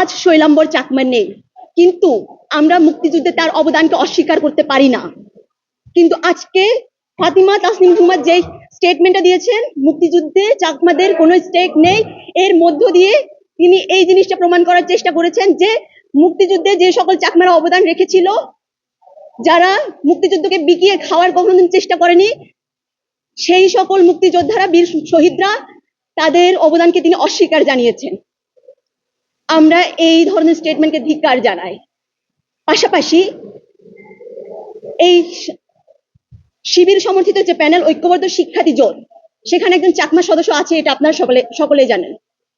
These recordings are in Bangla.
আজ শৈলাম্বর চাকমা নেই। কিন্তু আমরা মুক্তিযুদ্ধে তার অবদানকে অস্বীকার করতে পারি না। কিন্তু আজকে ফাতিমা তাসনিম রুমার যে স্টেটমেন্টটা দিয়েছেন, মুক্তিযুদ্ধে চাকমাদের কোনো স্টেক নেই, এর মধ্য দিয়ে তিনি এই জিনিসটা প্রমাণ করার চেষ্টা করেছেন যে মুক্তিযুদ্ধে যে সকল চাকমারা অবদান রেখেছিল, যারা মুক্তিযুদ্ধকে বিকিয়ে খাওয়ার কোনোদিন চেষ্টা করেনি, সেই সকল মুক্তিযোদ্ধারা, বীর শহীদরা, তাদের অবদানকে তিনি অস্বীকার জানিয়েছেন। আমরা এই ধরনের স্টেটমেন্টকে ধিক্কার জানাই। পাশাপাশি এই শিবির সমর্থিত যে প্যানেল ঐক্যবদ্ধ শিক্ষার্থী জোট, সেখানে একজন চাকমা সদস্য আছে, এটা আপনার সকলে সকলে জানেন।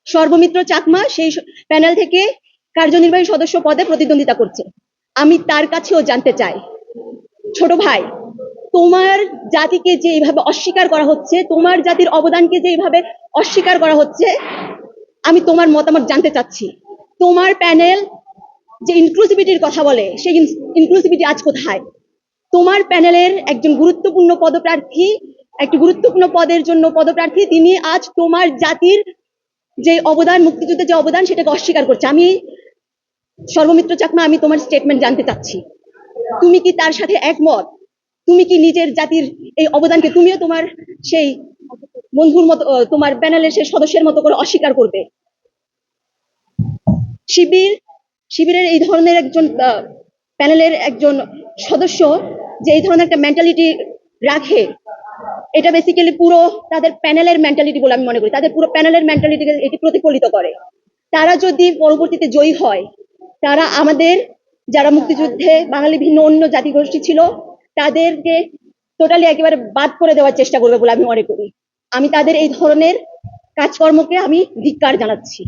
সর্বমিত্র চাকমা সেই প্যানেল থেকে কার্যনির্বাহী সদস্য পদে প্রতিদ্বন্দ্বিতা করছে। আমি তার কাছেও জানতে চাই। ছোট ভাই, তোমার জাতিকে যে এইভাবে অস্বীকার করা হচ্ছে, তোমার জাতির অবদানকে যে এইভাবে অস্বীকার করা হচ্ছে আমি তোমার মতামত জানতে চাচ্ছি। তোমার প্যানেল যে ইনক্লুসিভিটির কথা বলে, সেই ইনক্লুসিভিটি আজ কোথায়? তোমার প্যানেলের একজন গুরুত্বপূর্ণ পদপ্রার্থী, একটি গুরুত্বপূর্ণ পদের জন্য পদপ্রার্থী, তিনি আজ তোমার জাতির যে অবদান মুক্তিযুদ্ধে যে অবদান, সেটাকে অস্বীকার করছে। আমি সর্বমিত্র চাকমা, আমি তোমার স্টেটমেন্ট জানতে চাচ্ছি। তুমি কি তার সাথে একমত? তুমি কি নিজের জাতির এই অবদানকে তুমিও তোমার সেই বন্ধুর মতো, তোমার প্যানেলের সেই সদস্যের মতো করে অস্বীকার করবে? শিবির, শিবিরের এই ধরনের একজন প্যানেলের একজন সদস্য যে এই ধরনের একটা মেন্টালিটি রাখে, এটা বেসিক্যালি পুরো তাদের প্যানেলের মেন্টালিটি বলে আমি মনে করি। তাদের পুরো প্যানেলের মেন্টালিটিকে এটি প্রতিফলিত করে। তারা যদি পরবর্তীতে জয়ী হয়, তারা আমাদের যারা মুক্তিযুদ্ধে বাঙালি ভিন্ন অন্য জাতিগোষ্ঠী ছিল, তাদেরকে টোটালি একেবারে বাদ করে দেওয়ার চেষ্টা করবে বলে আমি মনে করি। আমি তাদের এই ধরনের কাজকর্মকে আমি ধিক্কার জানাচ্ছি।